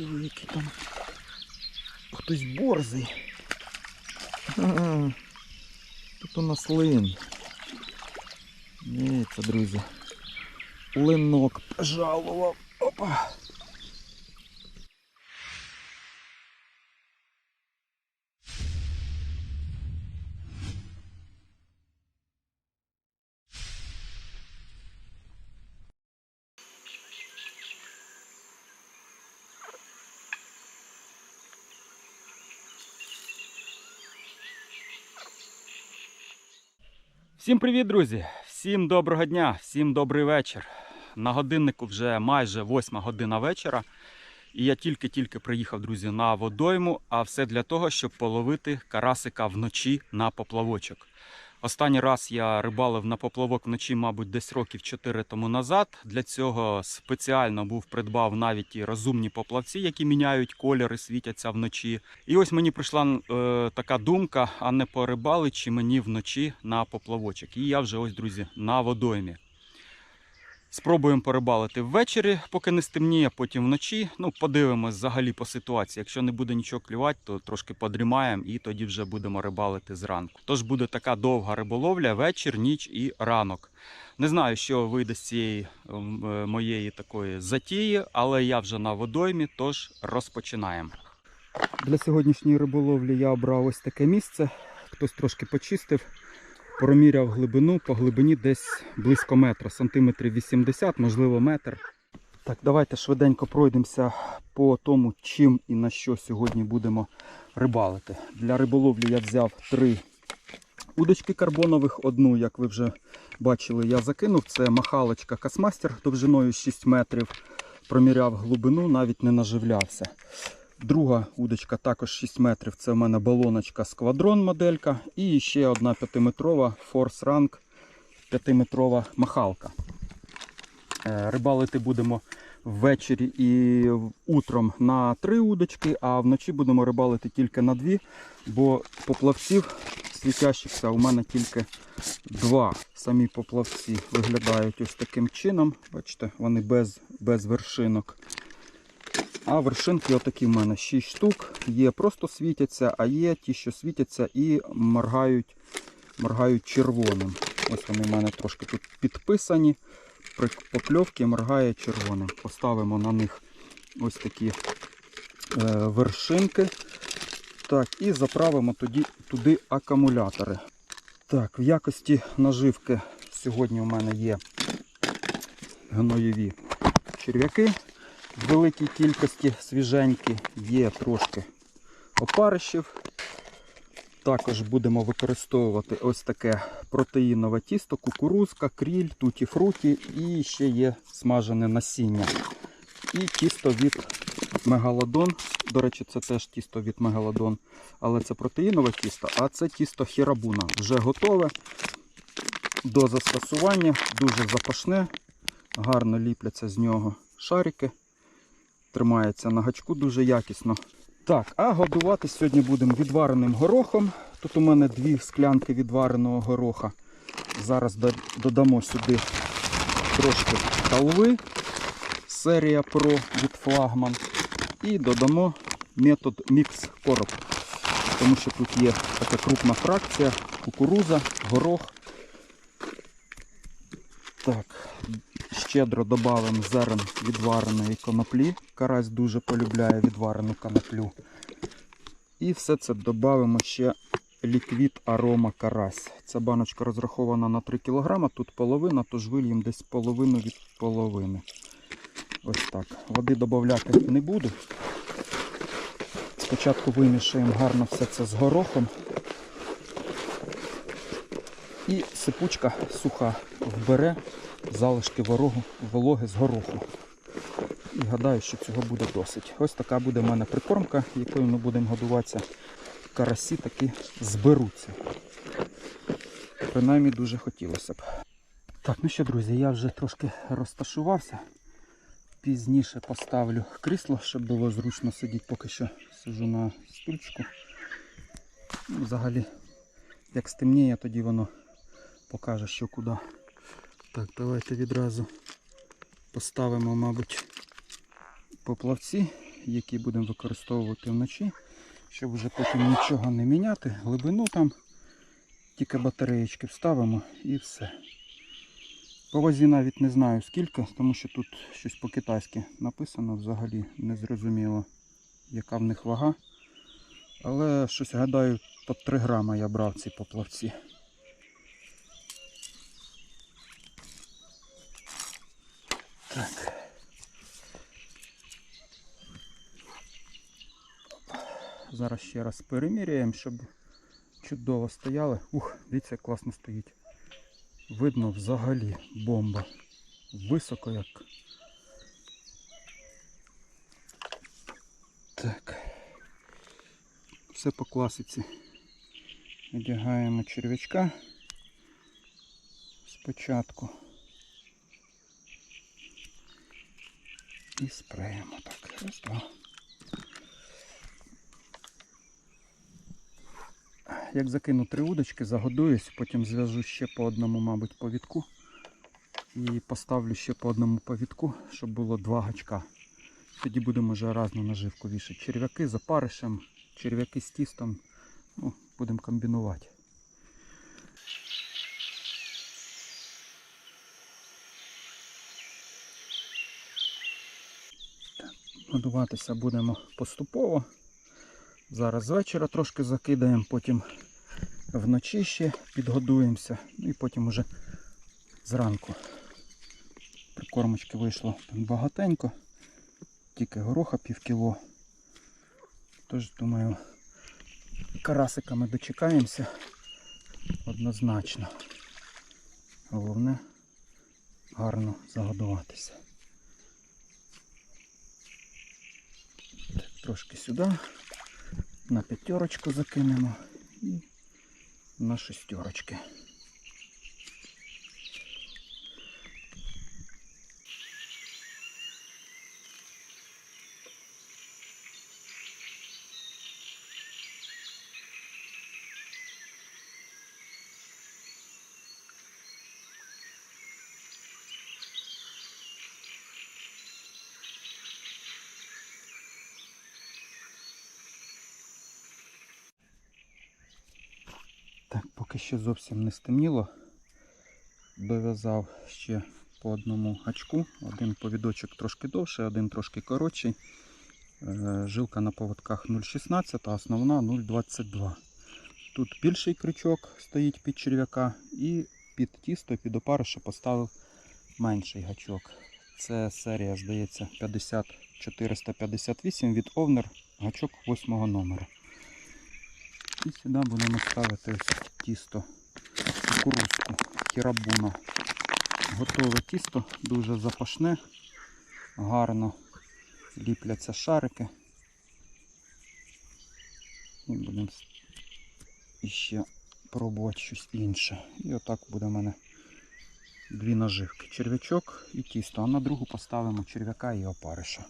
Диви, який там хтось борзий. Тут у нас лин. Дивіться, друзі. Линок пожалував. Опа. Всім привіт, друзі! Всім доброго дня, всім добрий вечір. На годиннику вже майже 8 година вечора. І я тільки-тільки приїхав, друзі, на водойму, а все для того, щоб половити карасика вночі на поплавочок. Останній раз я рибалив на поплавок вночі, мабуть, десь років 4 тому назад. Для цього спеціально був придбав навіть і розумні поплавці, які міняють кольори, світяться вночі. І ось мені прийшла е, така думка, а не порибали чи мені вночі на поплавочок. І я вже ось, друзі, на водоймі. Спробуємо порибалити ввечері, поки не стемніє, потім вночі. Ну, подивимось взагалі по ситуації. Якщо не буде нічого клювати, то трошки подрімаємо і тоді вже будемо рибалити зранку. Тож буде така довга риболовля, вечір, ніч і ранок. Не знаю, що вийде з цієї ем, е, моєї такої затії, але я вже на водоймі, тож розпочинаємо. Для сьогоднішньої риболовлі я обрав ось таке місце. Хтось трошки почистив. Проміряв глибину, по глибині десь близько метра, сантиметрів 80, можливо, метр. Так, давайте швиденько пройдемося по тому, чим і на що сьогодні будемо рибалити. Для риболовлі я взяв три удочки карбонових. Одну, як ви вже бачили, я закинув. Це махалочка Касмастер довжиною 6 метрів. Проміряв глибину, навіть не наживлявся. Друга удочка також 6 метрів. Це в мене балоночка Сквадрон моделька. І ще одна 5-метрова Force Rank 5-метрова махалка. Е, Рибалити будемо ввечері і утром на 3 удочки, а вночі будемо рибалити тільки на 2, бо поплавців світящихся у мене тільки два. Самі поплавці виглядають ось таким чином. Бачите, вони без, без вершинок. А вершинки отакі в мене 6 штук. Є просто світяться, а є ті, що світяться і моргають, моргають червоним. Ось вони в мене трошки тут підписані. При покльовці моргає червоним. Поставимо на них ось такі е, вершинки. Так, і заправимо тоді, туди акумулятори. Так, в якості наживки сьогодні у мене є гноєві черв'яки в великій кількості свіженькі, є трошки опаришів. Також будемо використовувати ось таке протеїнове тісто, кукурузка, кріль, туті-фруті і ще є смажене насіння. І тісто від мегалодон. До речі, це теж тісто від мегалодон, але це протеїнове тісто, а це тісто хірабуна. Вже готове до застосування, дуже запашне, гарно ліпляться з нього шарики. Тримається на гачку дуже якісно. Так, а годувати сьогодні будемо відвареним горохом. Тут у мене дві склянки відвареного гороха. Зараз додамо сюди трошки халви. Серія Pro від флагман. І додамо метод мікс короб. Тому що тут є така крупна фракція, кукуруза, горох. Так, щедро додаємо зерен відвареної коноплі. Карась дуже полюбляє відварену коноплю. І все це додаємо ще ліквід арома карась. Ця баночка розрахована на 3 кг, тут половина, тож вильємо десь половину від половини. Ось так. Води додати не буду. Спочатку вимішаємо гарно все це з горохом. І сипучка суха вбере залишки ворогу, вологи з гороху. І гадаю, що цього буде досить. Ось така буде в мене прикормка, якою ми будемо годуватися. Карасі таки зберуться. Принаймні дуже хотілося б. Так, ну що, друзі, я вже трошки розташувався. Пізніше поставлю крісло, щоб було зручно сидіти, поки що сижу на стульчику. Ну, Взагалі, як стемніє, тоді воно покаже, що куди. Так, давайте відразу поставимо, мабуть, поплавці який будемо використовувати вночі, щоб вже потім нічого не міняти. Глибину там тільки батареєчки вставимо і все. По вазі навіть не знаю скільки, тому що тут щось по-китайськи написано взагалі незрозуміло, яка в них вага. Але щось гадаю, по 3 грама я брав ці поплавці. Зараз ще раз переміряємо, щоб чудово стояли. Ух, дивіться, як класно стоїть. Видно взагалі бомба. Високо як. Так. Все по класиці. Одягаємо черв'ячка спочатку. І спреємо так. Раз, два. Як закину три удочки, загодуюсь, потім зв'яжу ще по одному, мабуть, повідку. І поставлю ще по одному повідку, щоб було два гачка. Тоді будемо вже разну наживку вішати. Черв'яки з опаришем, черв'яки з тістом. Ну, будемо комбінувати. Годуватися будемо поступово. Зараз з вечора трошки закидаємо, потім вночі ще підгодуємося, ну і потім уже зранку. Прикормочки вийшло багатенько, тільки гороха пів кіло. Тож, думаю, карасиками дочекаємося однозначно. Головне гарно загодуватися. Так, трошки сюди на п'ятерочку закинемо і на шестерочки. Так, поки ще зовсім не стемніло. Дов'язав ще по одному гачку. Один повідочок трошки довший, один трошки коротший. Е, Жилка на поводках 0,16, а основна 0,22. Тут більший крючок стоїть під черв'яка і під тісто, під опариша поставив менший гачок. Це серія, здається, 50458 від Овнер, гачок 8 номера. І сюди будемо ставити ось тісто кукурузку, кірабуна. Готове тісто, дуже запашне, гарно ліпляться шарики. І будемо іще пробувати щось інше. І отак буде в мене дві наживки. Черв'ячок і тісто, а на другу поставимо черв'яка і опариша.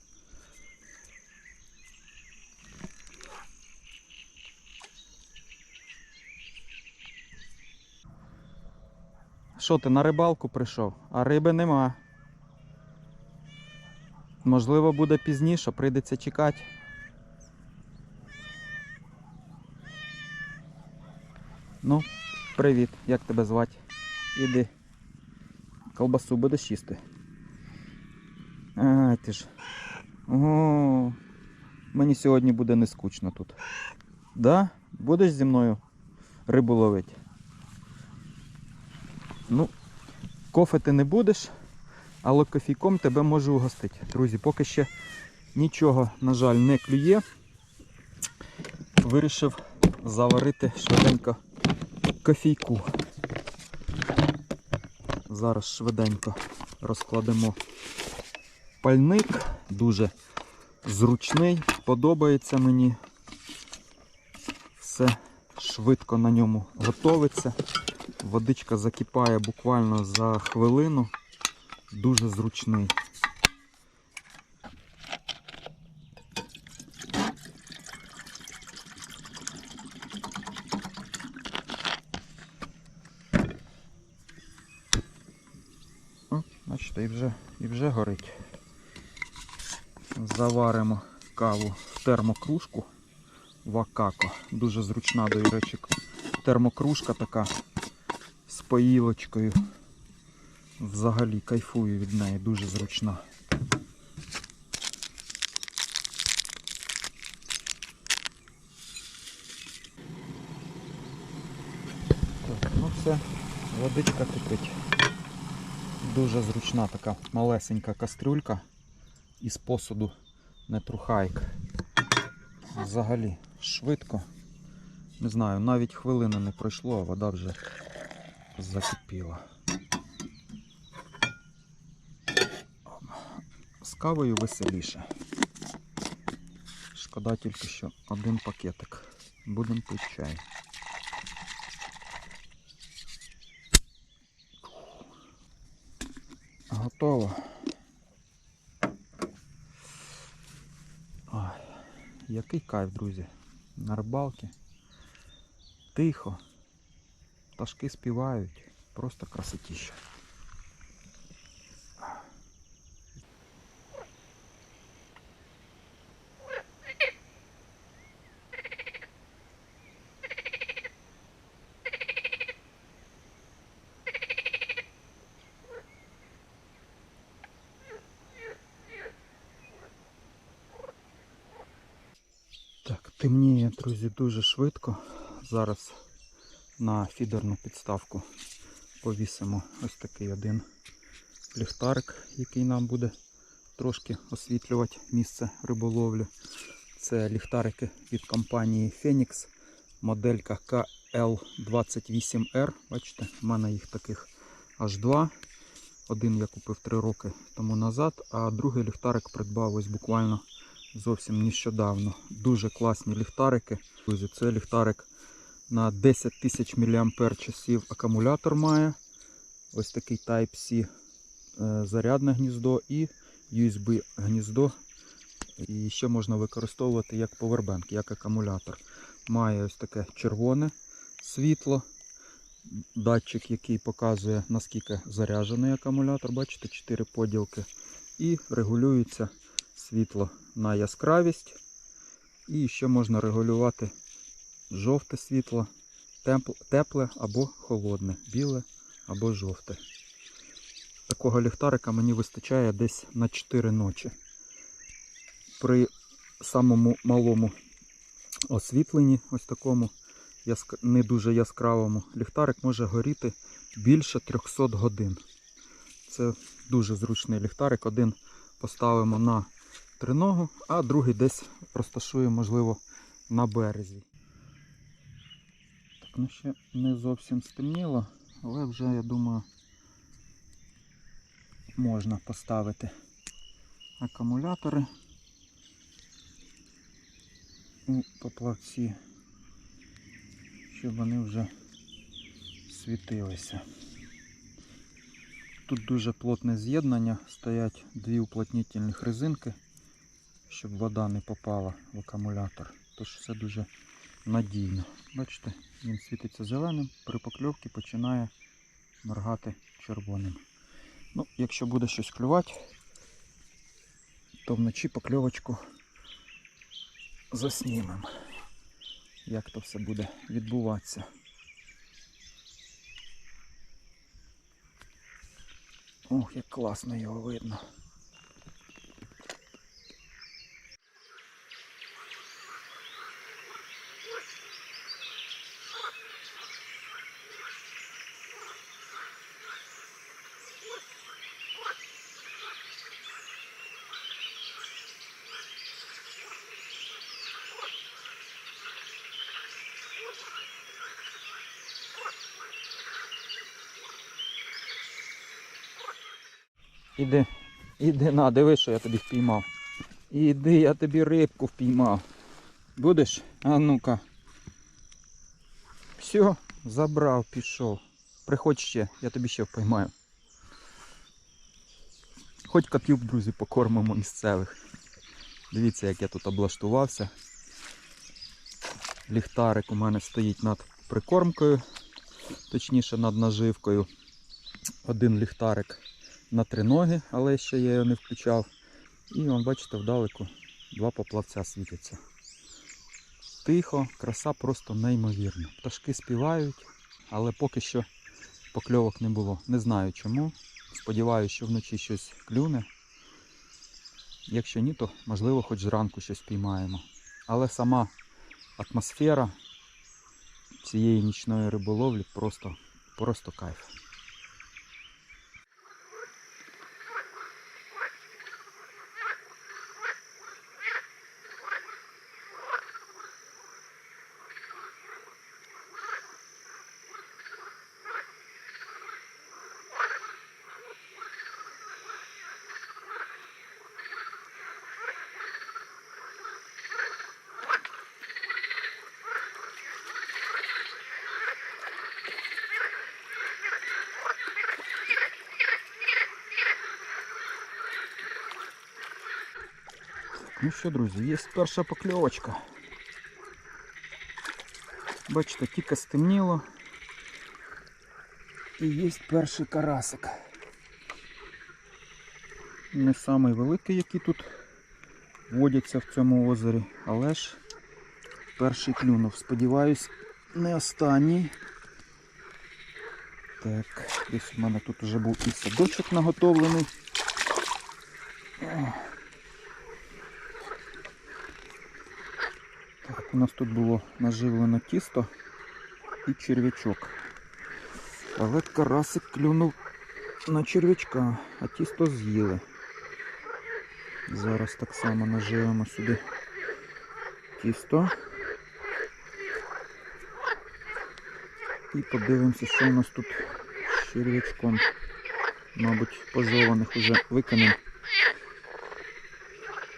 Що ти на рибалку прийшов, а риби нема. Можливо, буде пізніше, прийдеться чекати. Ну, привіт, як тебе звати? Іди. Колбасу будеш їсти. Ай, ти ж. О, мені сьогодні буде не скучно тут. Да? Будеш зі мною рибу ловити? Ну, кофе ти не будеш, але кофійком тебе можу угостити. Друзі, поки ще нічого, на жаль, не клює. Вирішив заварити швиденько кофійку. Зараз швиденько розкладемо пальник. Дуже зручний, подобається мені. Все швидко на ньому готовиться. Водичка закипає буквально за хвилину. Дуже зручний. О, бачите, і вже, і вже горить. Заваримо каву в термокружку Вакако. Дуже зручна, до речі, термокружка така поїлочкою. Взагалі кайфую від неї, дуже зручна. Так, ну все, водичка кипить. Дуже зручна така малесенька кастрюлька із посуду не трухайк. Взагалі швидко. Не знаю, навіть хвилини не пройшло, а вода вже закипіла. З кавою веселіше. Шкода тільки що один пакетик. Будемо пити чай. Готово. Ой, який кайф, друзі. На рибалці. Тихо. Пташки співають. Просто красотіще. Так, темніє, друзі, дуже швидко. Зараз на фідерну підставку повісимо ось такий один ліхтарик, який нам буде трошки освітлювати місце риболовлі. Це ліхтарики від компанії Phoenix, моделька KL28R. Бачите, в мене їх таких аж два. Один я купив 3 роки тому назад, а другий ліхтарик придбав ось буквально зовсім нещодавно. Дуже класні ліхтарики. Друзі, це ліхтарик на 10 тисяч часів акумулятор має. Ось такий Type-C е, зарядне гніздо і USB гніздо. І ще можна використовувати як повербенк, як акумулятор. Має ось таке червоне світло. Датчик, який показує наскільки заряджений акумулятор. Бачите, 4 поділки. І регулюється світло на яскравість. І ще можна регулювати жовте світло, тепле або холодне, біле або жовте. Такого ліхтарика мені вистачає десь на 4 ночі. При самому малому освітленні, ось такому не дуже яскравому, ліхтарик може горіти більше 300 годин. Це дуже зручний ліхтарик. Один поставимо на триногу, а другий десь розташуємо, можливо, на березі. Ну ще не зовсім стемніло, але вже, я думаю, можна поставити акумулятори у поплавці, щоб вони вже світилися. Тут дуже плотне з'єднання, стоять дві уплотнительних резинки, щоб вода не попала в акумулятор. Тож все дуже надійно. Бачите, він світиться зеленим, при покльовці починає моргати червоним. Ну, якщо буде щось клювати, то вночі покльовочку заснімемо, як то все буде відбуватися. Ох, як класно його видно. Іди, іди на, диви, що я тобі впіймав. Іди, я тобі рибку впіймав. Будеш? А ну-ка. Все, забрав, пішов. Приходь ще, я тобі ще впіймаю. Хоч котів, друзі, покормимо місцевих. Дивіться, як я тут облаштувався. Ліхтарик у мене стоїть над прикормкою, точніше над наживкою. Один ліхтарик на три ноги, але ще я його не включав. І вон, бачите, вдалеку Два поплавця світяться. Тихо, краса просто неймовірна. Пташки співають, але поки що покльовок не було. Не знаю чому. Сподіваюся, що вночі щось клюне. Якщо ні, то можливо хоч зранку щось піймаємо. Але сама атмосфера цієї нічної риболовлі просто, просто кайф. Ну що, друзі, є перша покльовочка. Бачите, тільки стемніло. І є перший карасик. Не самий великий, який тут водяться в цьому озері, але ж перший клюнув. Сподіваюсь, не останній. Так, десь у мене тут вже був і садочок наготовлений. О. Так, у нас тут було наживлено тісто і черв'ячок. Але карасик клюнув на черв'ячка, а тісто з'їли. Зараз так само наживемо сюди тісто. І подивимося, що у нас тут з черв'ячком. Мабуть, пожованих уже викинемо.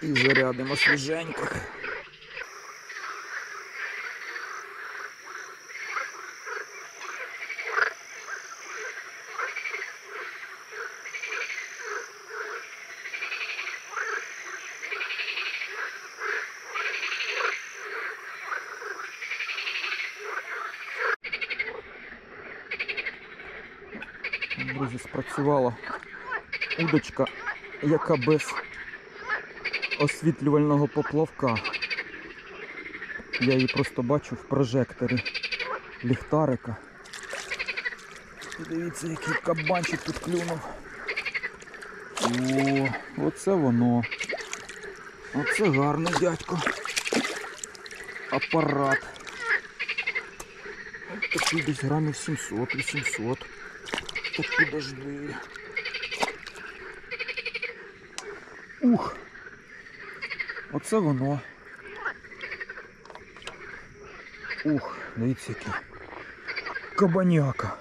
І зарядимо свіженьких. Друзі, спрацювала удочка, яка без освітлювального поплавка. Я її просто бачу в прожекторі ліхтарика. Дивіться, який кабанчик тут клюнув. О, оце воно. Оце гарний дядько. Апарат. Ось такий десь грамів 700-800. Подожди. Ух. Оце воно. Ух, дивіться який. Кабаняка.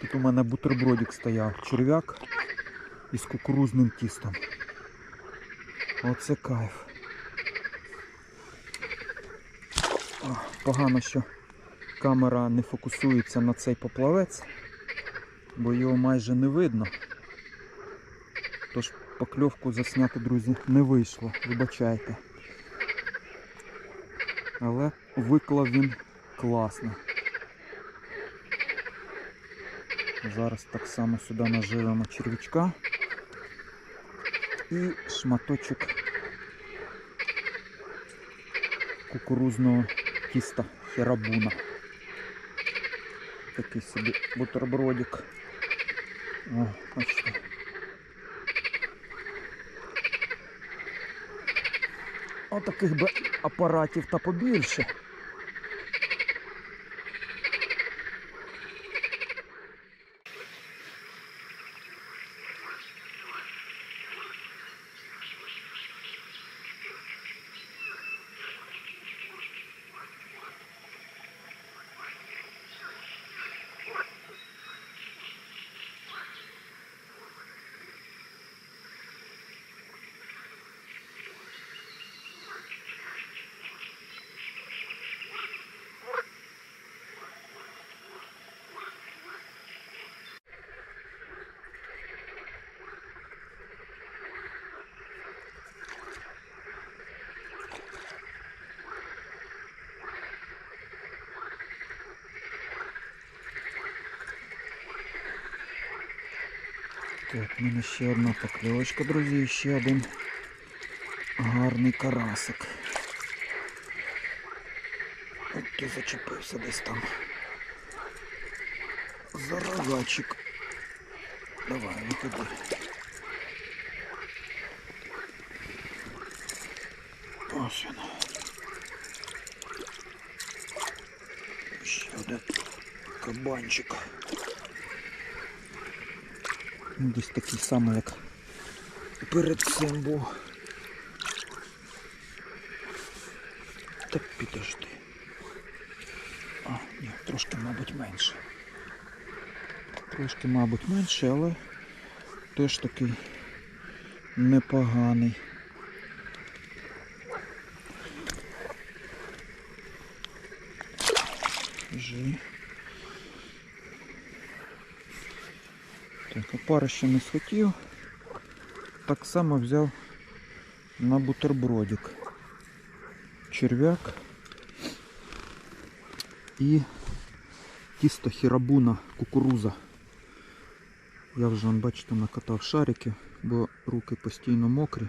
Тут у мене бутербродик стояв. Черв'як із кукурузним тістом. Оце кайф. О, погано, що камера не фокусується на цей поплавець, бо його майже не видно. Тож покльовку засняти, друзі, не вийшло, вибачайте. Але виклав він класно. Зараз так само сюди наживемо червячка і шматочок кукурузного тіста херабуна. Такий собі бутербродик. О. Отаких би апаратів та побільше. Так, в мене ще одна покльовочка, друзі, і ще один гарний карасик. От зачепився десь там. За рогачик. Давай, викиди. Ось він. Ще один кабанчик. Десь такий самий, як перед цим був. Так підожди. А, ні, трошки, мабуть, менше. Трошки, мабуть, менше, але теж такий непоганий. Жи. Так, опарища не схотів. Так само взяв на бутербродик. Черв'як і тісто хірабуна кукуруза. Я вже, бачите, накатав шарики, бо руки постійно мокрі.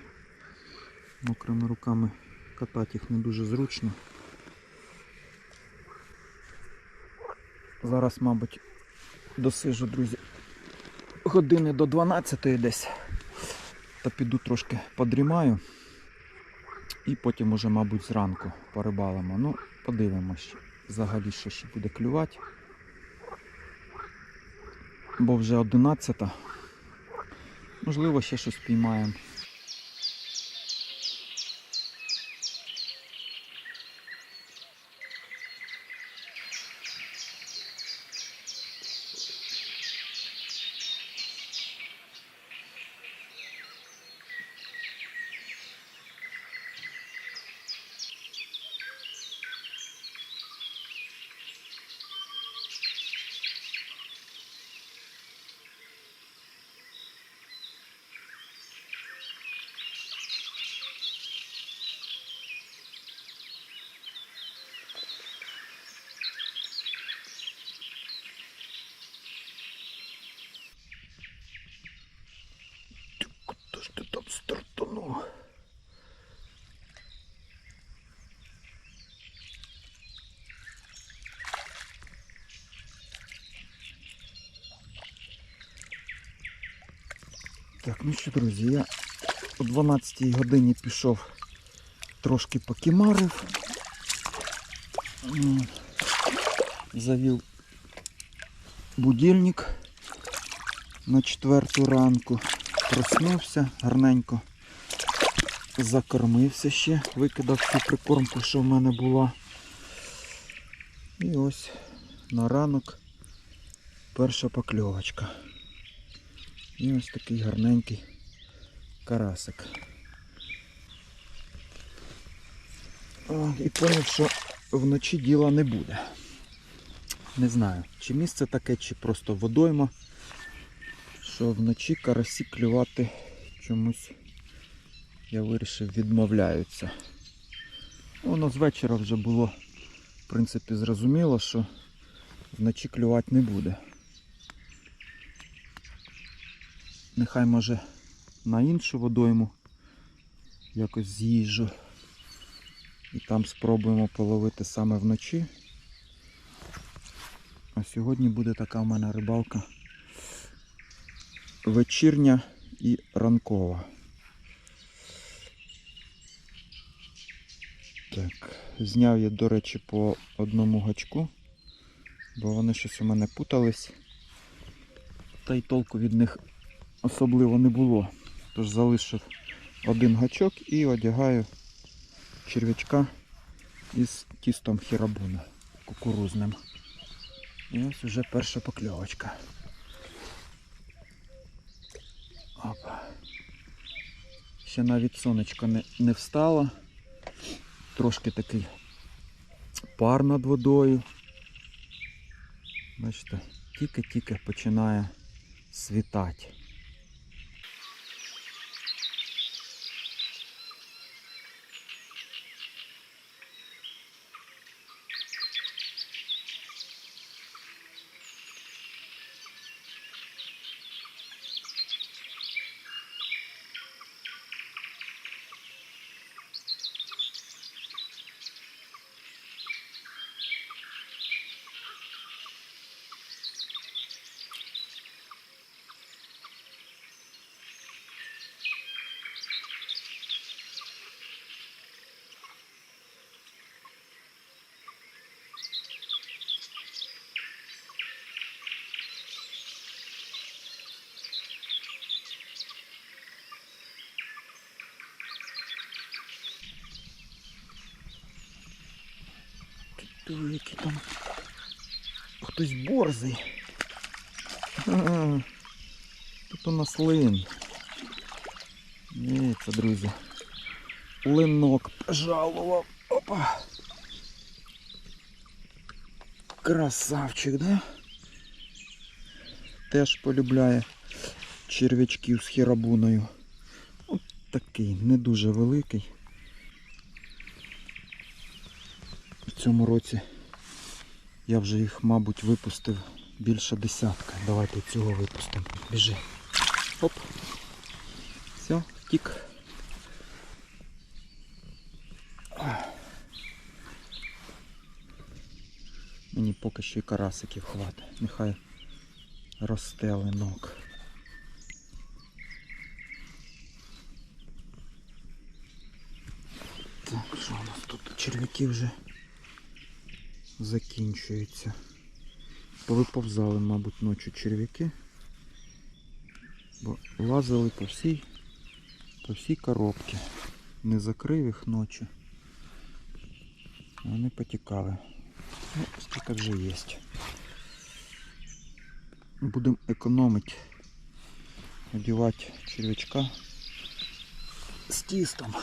Мокрими руками катати їх не дуже зручно. Зараз, мабуть, досижу, друзі, години до 12 десь. Та піду трошки подрімаю. І потім уже, мабуть, зранку порибалимо. Ну, подивимось, взагалі, що ще буде клювати. Бо вже 11. Можливо, ще щось піймаємо. Хто ж ти там стартанув? Так, ну що, друзі, я о 12 годині пішов трошки покімарив. Завів будильник на четверту ранку. Проснувся гарненько. Закормився ще, викидав всю прикормку, що в мене була. І ось на ранок перша покльовочка. І ось такий гарненький карасик. О, і поняв, що вночі діла не буде. Не знаю, чи місце таке, чи просто водойма, що вночі карасі клювати чомусь, я вирішив, відмовляються. Воно з вечора вже було, в принципі, зрозуміло, що вночі клювати не буде. Нехай може на іншу водойму якось з'їжджу. І там спробуємо половити саме вночі. А сьогодні буде така в мене рибалка вечірня і ранкова. Так, зняв я, до речі, по одному гачку, бо вони щось у мене путались. Та й толку від них особливо не було. Тож залишив один гачок і одягаю черв'ячка із тістом хірабуна кукурузним. І ось уже перша покльовочка. Опа. Ще навіть сонечко не, не встало. Трошки такий пар над водою. Бачите, тільки-тільки починає світати. Який там хтось борзий. Тут у нас лин. Дивіться, друзі. Линок пожалував. Опа. Красавчик, да? Теж полюбляє черв'ячків з хірабуною. От такий, не дуже великий. Цьому році я вже їх, мабуть, випустив більше десятка. Давайте цього випустимо. Біжи. Оп. Все, втік. Мені поки що і карасиків хватить. Нехай росте линок. Так, що у нас тут черв'яки вже закінчуються. Повиповзали, мабуть, ночі черв'яки. Бо лазили по всій, по всій коробці. Не закрив їх ночі. Вони потікали. Ну, скільки вже є. Будемо економити. Одівати черв'ячка з тістом.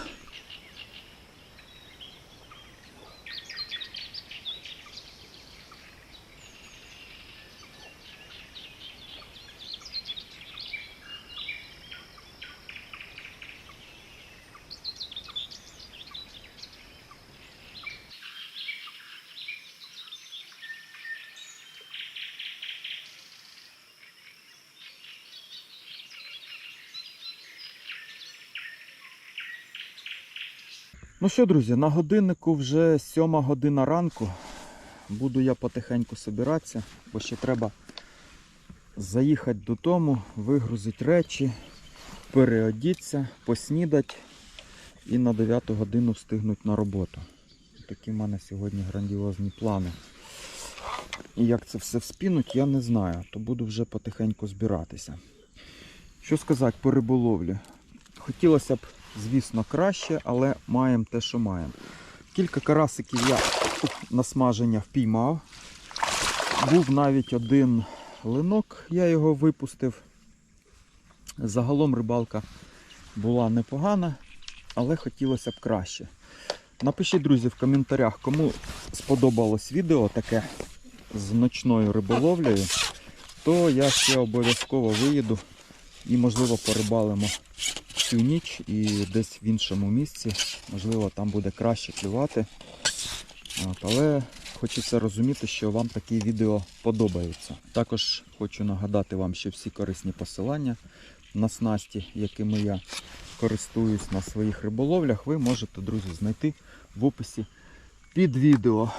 Ну що, друзі, на годиннику вже сьома година ранку. Буду я потихеньку собиратися, бо ще треба заїхати додому, вигрузити речі, переодітися, поснідати і на 9 годину встигнути на роботу. Такі в мене сьогодні грандіозні плани. І як це все вспінуть, я не знаю, то буду вже потихеньку збиратися. Що сказати по риболовлі? Хотілося б, звісно, краще, але маємо те, що маємо. Кілька карасиків я на смаження впіймав. Був навіть один линок, я його випустив. Загалом рибалка була непогана, але хотілося б краще. Напишіть, друзі, в коментарях, кому сподобалось відео таке з ночною риболовлею, то я ще обов'язково виїду і, можливо, порибалимо всю ніч і десь в іншому місці. Можливо, там буде краще клювати. От, але хочеться розуміти, що вам такі відео подобаються. Також хочу нагадати вам, що всі корисні посилання на снасті, якими я користуюсь на своїх риболовлях, ви можете, друзі, знайти в описі під відео.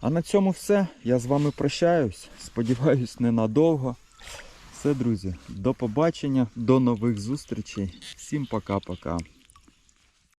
А на цьому все. Я з вами прощаюсь. Сподіваюсь, ненадовго. Все, друзі, до побачення, до нових зустрічей. Всім пока-пока.